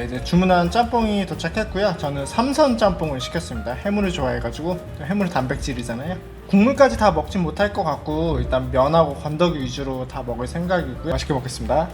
네, 이제 주문한 짬뽕이 도착했고요. 저는 삼선 짬뽕을 시켰습니다. 해물을 좋아해가지고 해물 단백질이잖아요. 국물까지 다 먹진 못할 것 같고 일단 면하고 건더기 위주로 다 먹을 생각이고요. 맛있게 먹겠습니다.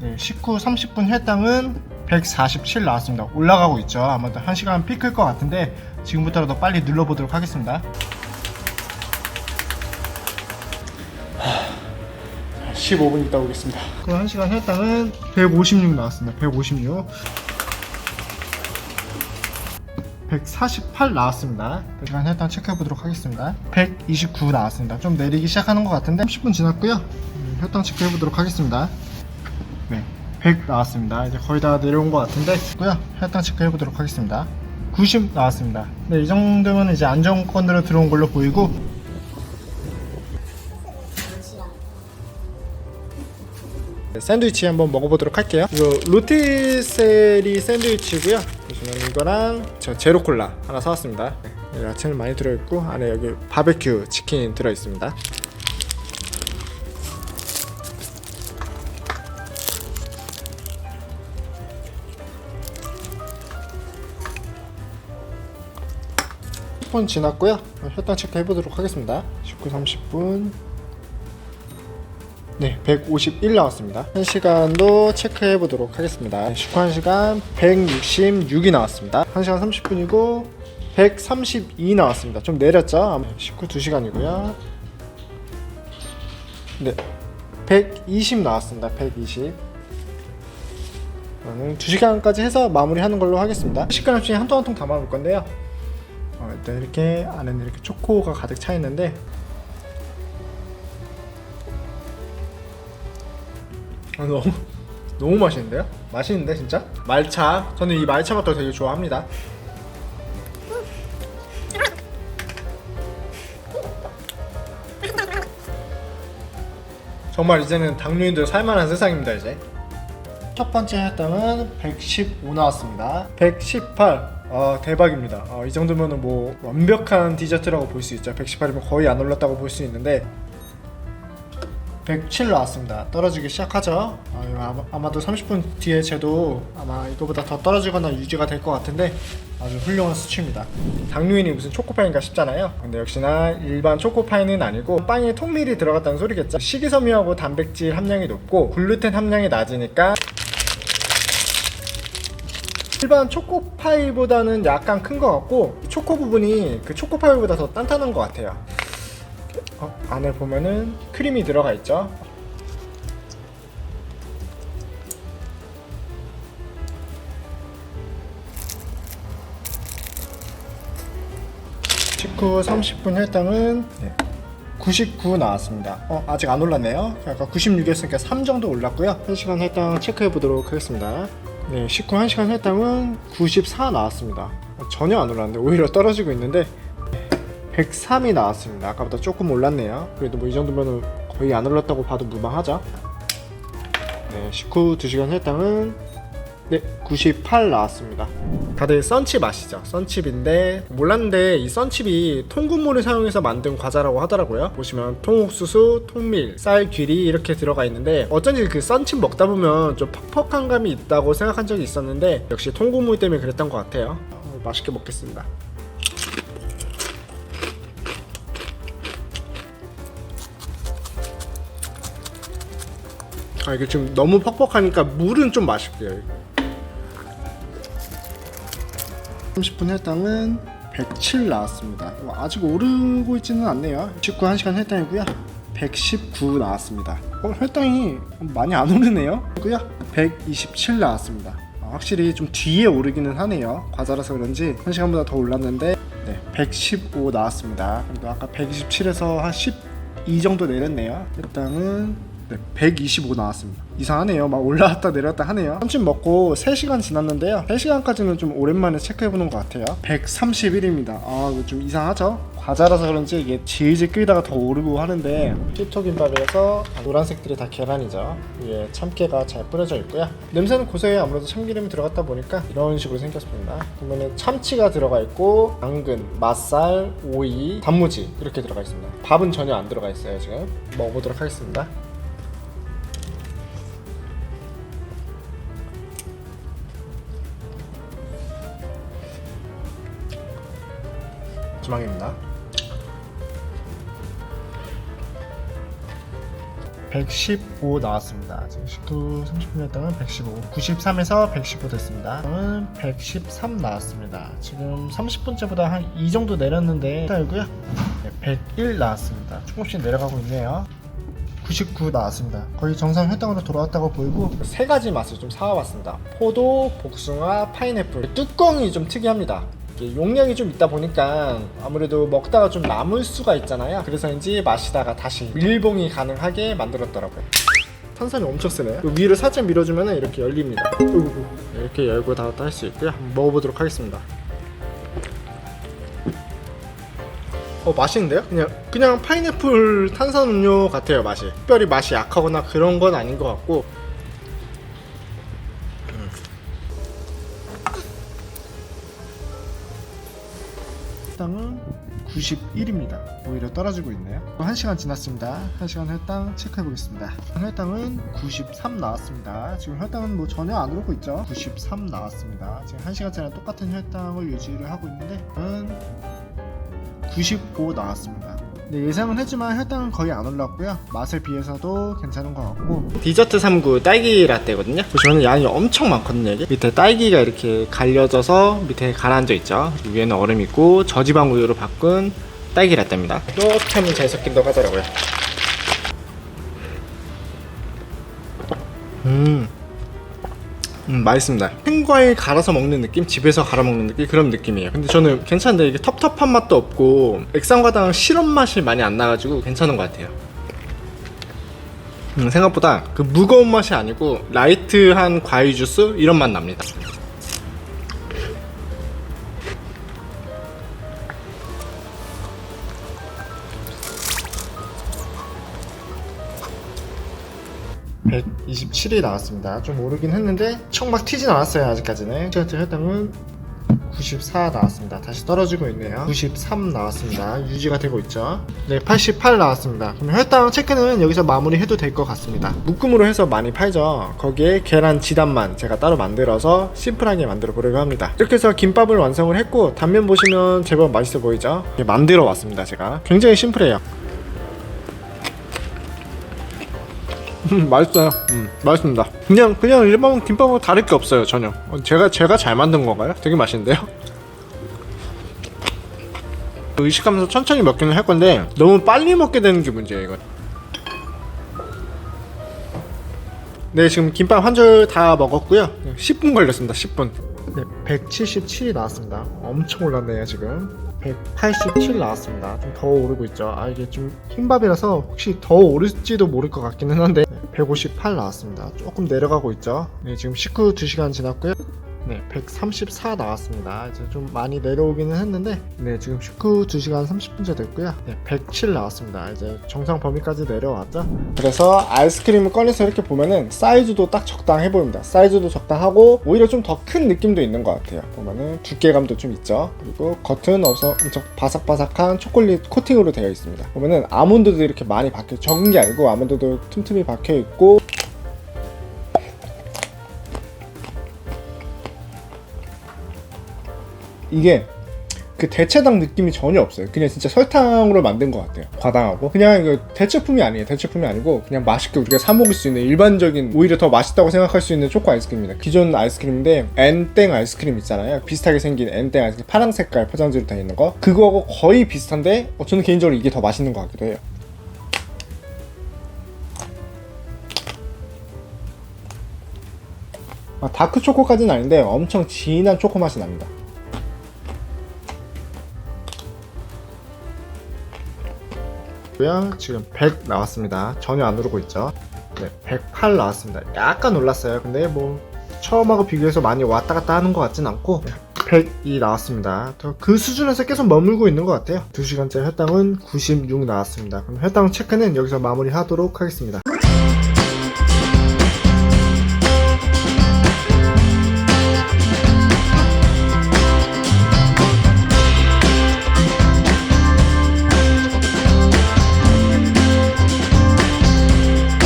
네, 19, 30분 혈당은 147 나왔습니다. 올라가고 있죠. 아마도 1시간 피클 것 같은데 지금부터라도 빨리 눌러보도록 하겠습니다. 15분 있다 오겠습니다. 그럼 1시간 혈당은 156 나왔습니다. 156. 148 나왔습니다. 1시간 혈당 체크해 보도록 하겠습니다. 129 나왔습니다. 좀 내리기 시작하는 것 같은데 30분 지났고요. 음, 혈당 체크해 보도록 하겠습니다. 네, 100 나왔습니다. 이제 거의 다 내려온 것 같은데 고요 혈당 체크해 보도록 하겠습니다. 90 나왔습니다. 네, 이 정도면 이제 안정권으로 들어온 걸로 보이고 샌드위치 한번 먹어보도록 할게요. 이거 로티세리 샌드위치고요. 보시면 이거랑 저 제로 콜라 하나 사왔습니다. 네, 야채는 많이 들어있고 안에 여기 바베큐 치킨 들어있습니다. 십분 지났고요. 혈당 체크 해보도록 하겠습니다. 19, 30분. 네, 151 나왔습니다. 1시간도 체크해 보도록 하겠습니다. 19시간 166이 나왔습니다. 1시간 30분이고 132 나왔습니다. 좀 내렸죠? 19 2시간이고요. 네. 120 나왔습니다. 120. 저는 2시간까지 해서 마무리하는 걸로 하겠습니다. 식간 없이 한통 한 통 담아볼 건데요. 어, 일단 이렇게 안에는 이렇게 초코가 가득 차 있는데 아, 너무 너무 맛있는데요? 맛있는데 진짜? 말차 저는 이 말차 맛도 되게 좋아합니다. 정말 이제는 당뇨인들 살만한 세상입니다 이제. 첫 번째 혈당은 115 나왔습니다. 118. 아 대박입니다. 아, 이 정도면은 뭐 완벽한 디저트라고 볼 수 있죠. 118이면 거의 안 올랐다고 볼 수 있는데 107 나왔습니다. 떨어지기 시작하죠. 아, 이거 아마, 아마 도 30분 뒤에 제도 아마 이거보다 더 떨어지거나 유지가 될 것 같은데 아주 훌륭한 수치입니다. 당뇨인이 무슨 초코파인가 싶잖아요. 근데 역시나 일반 초코파이는 아니고 빵에 통밀이 들어갔다는 소리겠죠. 식이섬유하고 단백질 함량이 높고 글루텐 함량이 낮으니까 일반 초코파이보다는 약간 큰 것 같고 초코 부분이 그 초코파이보다 더 단단한 것 같아요. 어, 안에 보면은 크림이 들어가 있죠. 직후 30분 혈당은 99 나왔습니다. 어, 아직 안 올랐네요. 아까 96이었으니까 3 정도 올랐고요. 1시간 혈당 체크해 보도록 하겠습니다. 네, 19 1시간 혈당은 94 나왔습니다. 어, 전혀 안 올랐는데 오히려 떨어지고 있는데 103이 나왔습니다. 아까보다 조금 올랐네요. 그래도 뭐 이 정도면 거의 안 올랐다고 봐도 무방하죠. 네, 19 2시간 혈당은 네, 98 나왔습니다. 다들 썬칩 아시죠? 썬칩인데 몰랐는데 이 썬칩이 통곡물을 사용해서 만든 과자라고 하더라고요. 보시면 통옥수수, 통밀, 쌀, 귀리 이렇게 들어가 있는데 어쩐지 그 썬칩 먹다 보면 좀 퍽퍽한 감이 있다고 생각한 적이 있었는데 역시 통곡물 때문에 그랬던 것 같아요. 어, 맛있게 먹겠습니다. 아 이게 지금 너무 퍽퍽하니까 물은 좀 마실게요. 30분 혈당은 107 나왔습니다. 뭐 아직 오르고 있지는 않네요. 19 1시간 혈당이고요. 119 나왔습니다. 어, 혈당이 많이 안 오르네요. 고요 127 나왔습니다. 아, 확실히 좀 뒤에 오르기는 하네요. 과자라서 그런지 1시간보다 더 올랐는데 네, 115 나왔습니다. 그래도 아까 127에서 한12 정도 내렸네요. 혈당은 네, 125 나왔습니다. 이상하네요. 막 올라왔다 내려왔다 하네요. 점심 먹고 3시간 지났는데요. 3시간까지는 좀 오랜만에 체크해보는 것 같아요. 131입니다. 아, 이거 좀 이상하죠? 과자라서 그런지 이게 질질 끓이다가 더 오르고 하는데 시토김밥이라서 노란색들이 다 계란이죠. 위에 참깨가 잘 뿌려져 있고요. 냄새는 고소해요. 아무래도 참기름이 들어갔다 보니까 이런 식으로 생겼습니다. 보면은 참치가 들어가 있고 당근, 맛살, 오이, 단무지 이렇게 들어가 있습니다. 밥은 전혀 안 들어가 있어요 지금. 먹어보도록 하겠습니다. 주망입니다. 115 나왔습니다. 지금 19, 30분이었다면 115, 93에서 115 됐습니다. 저는 113 나왔습니다. 지금 30분째보다 한 이 정도 내렸는데. 네, 101 나왔습니다. 조금씩 내려가고 있네요. 99 나왔습니다. 거의 정상 혈당으로 돌아왔다고 보이고 세 가지 맛을 좀 사와봤습니다. 포도, 복숭아, 파인애플. 뚜껑이 좀 특이합니다. 용량이 좀 있다 보니까 아무래도 먹다가 좀 남을 수가 있잖아요. 그래서인지 마시다가 다시 밀봉이 가능하게 만들었더라고요. 탄산이 엄청 세네요. 그 위를 살짝 밀어주면 이렇게 열립니다. 이렇게 열고 닫았다 할 수 있고요. 한번 먹어보도록 하겠습니다. 어 맛있는데요? 그냥 그냥 파인애플 탄산음료 같아요 맛이. 특별히 맛이 약하거나 그런 건 아닌 것 같고. 91입니다. 오히려 떨어지고 있네요. 1시간 지났습니다. 1시간 혈당 체크해 보겠습니다. 혈당은 93 나왔습니다. 지금 혈당은 뭐 전혀 안 오르고 있죠. 93 나왔습니다. 지금 1시간째랑 똑같은 혈당을 유지를 하고 있는데 저는 95 나왔습니다. 네, 예상은 했지만 혈당은 거의 안 올랐고요. 맛에 비해서도 괜찮은 것 같고. 디저트 3구 딸기 라떼거든요. 보시면 양이 엄청 많거든요. 이게 밑에 딸기가 이렇게 갈려져서 밑에 가라앉아 있죠. 위에는 얼음 있고 저지방 우유로 바꾼 딸기 라떼입니다. 이렇게 하면 잘 섞인다고 하더라고요. 음, 맛있습니다. 흰과일 갈아서 먹는 느낌? 집에서 갈아 먹는 느낌? 그런 느낌이에요. 근데 저는 괜찮은데 이게 텁텁한 맛도 없고 액상과당 실험 맛이 많이 안 나가지고 괜찮은 것 같아요. 음, 생각보다 그 무거운 맛이 아니고 라이트한 과일 주스 이런 맛 납니다. 127이 나왔습니다. 좀 오르긴 했는데 청막 튀진 않았어요 아직까지는. 첫 혈당은 94 나왔습니다. 다시 떨어지고 있네요. 93 나왔습니다. 유지가 되고 있죠. 네, 88 나왔습니다. 그럼 혈당 체크는 여기서 마무리해도 될 것 같습니다. 묶음으로 해서 많이 팔죠. 거기에 계란 지단만 제가 따로 만들어서 심플하게 만들어 보려고 합니다. 이렇게 해서 김밥을 완성을 했고 단면 보시면 제법 맛있어 보이죠? 이렇게 만들어 왔습니다. 제가 굉장히 심플해요. 음, 맛있어요. 음, 맛있습니다. 그냥 그냥 일반 김밥하고 다를 게 없어요 전혀. 어, 제가 제가 잘 만든 건가요? 되게 맛있는데요. 의식하면서 천천히 먹기는 할 건데 너무 빨리 먹게 되는 게 문제예요 이거. 네 지금 김밥 한 줄 다 먹었고요. 10분 걸렸습니다. 10분. 네 177이 나왔습니다. 엄청 올랐네요 지금. 187 나왔습니다. 좀 더 오르고 있죠. 아 이게 좀 흰밥이라서 혹시 더 오를지도 모를 것 같기는 한데 158 나왔습니다. 조금 내려가고 있죠. 네 지금 19 2시간 지났고요. 네 134 나왔습니다. 이제 좀 많이 내려오기는 했는데 네 지금 19 2시간 30분째 됐고요. 네 107 나왔습니다. 이제 정상 범위까지 내려왔죠. 그래서 아이스크림을 꺼내서 이렇게 보면은 사이즈도 딱 적당해 보입니다. 사이즈도 적당하고 오히려 좀 더 큰 느낌도 있는 것 같아요. 보면은 두께감도 좀 있죠. 그리고 겉은 없어 엄청 바삭바삭한 초콜릿 코팅으로 되어 있습니다. 보면은 아몬드도 이렇게 많이 박혀 적은 게 아니고 아몬드도 틈틈이 박혀 있고 이게 그 대체당 느낌이 전혀 없어요. 그냥 진짜 설탕으로 만든 것 같아요. 과당하고 그냥 이거 대체품이 아니에요. 대체품이 아니고 그냥 맛있게 우리가 사 먹을 수 있는 일반적인 오히려 더 맛있다고 생각할 수 있는 초코 아이스크림입니다. 기존 아이스크림인데 엔땡 아이스크림 있잖아요. 비슷하게 생긴 엔땡 아이스크림 파란 색깔 포장지로 되어 있는 거 그거하고 거의 비슷한데 어, 저는 개인적으로 이게 더 맛있는 것 같기도 해요. 아, 다크 초코까지는 아닌데 엄청 진한 초코 맛이 납니다. 고요 지금 100 나왔습니다. 전혀 안 오르고 있죠. 네, 108 나왔습니다. 약간 올랐어요. 근데 뭐 처음하고 비교해서 많이 왔다 갔다 하는 것 같진 않고 102 나왔습니다. 또그 수준에서 계속 머물고 있는 것 같아요. 2시간째 혈당은 96 나왔습니다. 그럼 혈당 체크는 여기서 마무리하도록 하겠습니다.